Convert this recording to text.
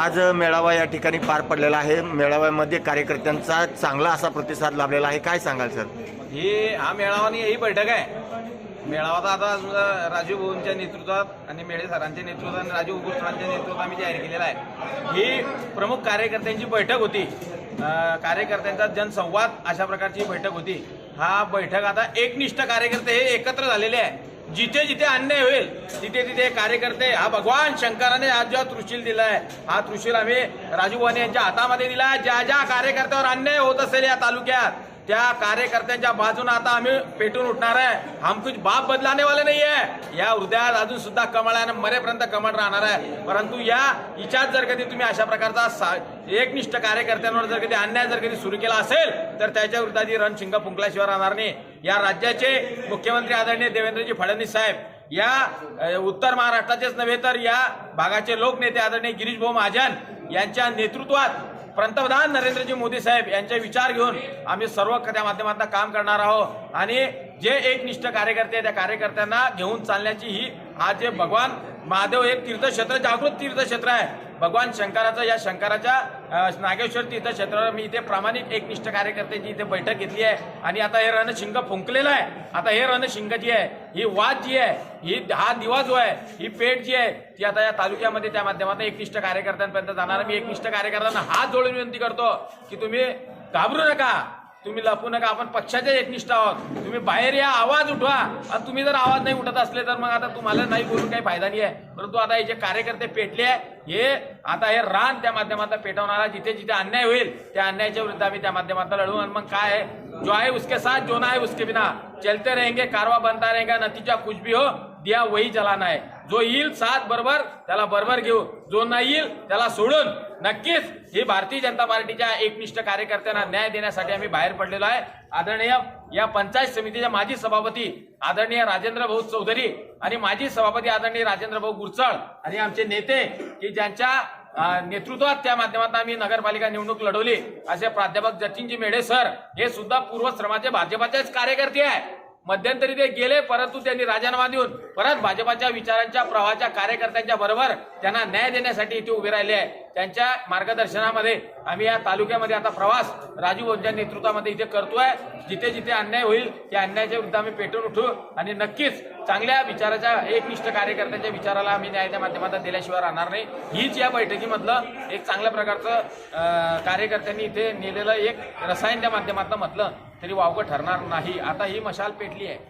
आज मेळावा या ठिकाणी पार पडलेला आहे. मेळाव्यामध्ये कार्यकर्त्यांचा चांगला असा प्रतिसाद लाभलेला आहे. काय सांगाल सर? ही हा मेळावा आणि ही बैठक आहे. मेळावा तर आता समजा राजीव भाऊंच्या नेतृत्वात आणि मेळे सरांच्या नेतृत्वात आणि राजीव उगूर सरांच्या नेतृत्वात आम्ही जाहीर केलेला आहे. ही प्रमुख कार्यकर्त्यांची बैठक होती. कार्यकर्त्यांचा जनसंवाद अशा प्रकारची बैठक होती. हा बैठक आता एकनिष्ठ कार्यकर्ते हे एकत्र झालेले आहे. जिथे जिथे अन्याय होईल तिथे तिथे कार्यकर्ते हा भगवान शंकराने आज जेव्हा त्रिशूल दिलाय हा त्रुशील आम्ही राजू वाणी यांच्या हातामध्ये दिला ज्या ज्या कार्यकर्त्यावर अन्याय होत असेल या तालुक्यात त्या कार्यकर्त्यांच्या बाजूने आता आम्ही पेटून उठणार आहे. हम कुछ बाप बदलाने वाले नाही आहे या हृदयात अजून सुद्धा कमळ आहे आणि मरेपर्यंत कमळ राहणार आहे. परंतु या हिच्यात जर कधी तुम्ही अशा प्रकारचा सा- एकनिष्ठ कार्यकर्त्यांवर जर कधी अन्याय जर कधी सुरू केला असेल तर त्याच्या विरुद्धाची रणशिंग फुंकल्याशिवाय राहणार नाही. या राज्याचे मुख्यमंत्री आदरणीय देवेंद्रजी फडणवीस साहेब या उत्तर महाराष्ट्राचेच नव्हे तर या भागाचे लोकनेते आदरणीय गिरीश भाऊ महाजन यांच्या नेतृत्वात पंतप्रधान नरेंद्रजी मोदी साहेब यांचे विचार घेऊन आम्ही सर्व त्या माध्यमातून काम करणार आहोत. आणि जे एकनिष्ठ कार्यकर्ते त्या कार्यकर्त्यांना घेऊन चालण्याची ही हा जे भगवान महादेव एक तीर्थक्षेत्र जागृत तीर्थक्षेत्र आहे. भगवान शंकराचं या शंकराच्या नागेश्वर तीर्थक्षेत्रावर मी इथे प्रामाणिक एकनिष्ठ कार्यकर्त्याची इथे बैठक घेतली आहे. आणि आता हे रणशिंग फुंकलेलं आहे. आता हे रणशिंग जी आहे ही वाद जी आहे ही हा दिवा जो आहे ही पेठ जी आहे ती आता या तालुक्यामध्ये त्या माध्यमातून एकनिष्ठ कार्यकर्त्यांपर्यंत जाणार मी एकनिष्ठ कार्यकर्त्यांना हात जोडून विनंती करतो की तुम्ही घाबरू नका. तुम्ही लपू नका आपण पक्षाचे एकनिष्ठ आहोत. तुम्ही बाहेर या आवाज उठवा. आणि तुम्ही जर आवाज नाही उठत असले तर मग आता तुम्हाला नाही बोलून काही फायदा नाही आहे. परंतु आता हे जे कार्यकर्ते पेटले आहे हे आता हे रान त्या माध्यमातून पेटवणारा जिथे जिथे अन्याय होईल त्या अन्यायाच्या विरुद्ध आम्ही त्या माध्यमातून लढू. आणि मग काय आहे? जो आहे उसके साथ जो ना है उसके बिना. चलते रहेंगे कारवा बनता रहेगा नतीजा कुछ भी हो दिया वही जलाना नाही. जो येईल साथ बरोबर त्याला बरोबर घेऊ जो नाही येईल त्याला सोडून. नक्कीच ही भारतीय जनता पार्टीच्या एकनिष्ठ कार्यकर्त्यांना न्याय देण्यासाठी आम्ही बाहेर पडलेलो आहे. आदरणीय या पंचायत समितीच्या माजी सभापती आदरणीय राजेंद्र भाऊ चौधरी आणि माजी सभापती आदरणीय राजेंद्र भाऊ गुरचळ आणि आमचे नेते की ज्यांच्या नेतृत्वात त्या माध्यमातून आम्ही नगरपालिका निवडणूक लढवली. असे प्राध्यापक जतीनजी मेढे सर हे सुद्धा पूर्वश्रमाचे भाजपाचेच कार्यकर्ते आहे मध्यंतरी ते गेले परंतु त्यांनी राजीनामा देऊन परत भाजपाच्या विचारांच्या प्रवाहाच्या कार्यकर्त्यांच्या बरोबर त्यांना न्याय देण्यासाठी इथे उभे राहिले. आहे त्यांच्या मार्गदर्शनामध्ये आम्ही या तालुक्यामध्ये आता प्रवास राजू भाऊंच्या नेतृत्वामध्ये इथे करतोय. जिथे जिथे अन्याय होईल त्या अन्यायाच्या विरुद्ध आम्ही पेटून उठू. आणि नक्कीच चांगल्या विचाराच्या एकनिष्ठ कार्यकर्त्यांच्या विचाराला आम्ही न्यायाच्या माध्यमातून दिल्याशिवाय राहणार नाही. हीच या बैठकीमधलं एक चांगल्या प्रकारचं कार्यकर्त्यांनी इथे नेलेलं एक रसायन त्या माध्यमातून म्हटलं तरी वावगं ठरणार नाही. आता ही मशाल पेटली आहे.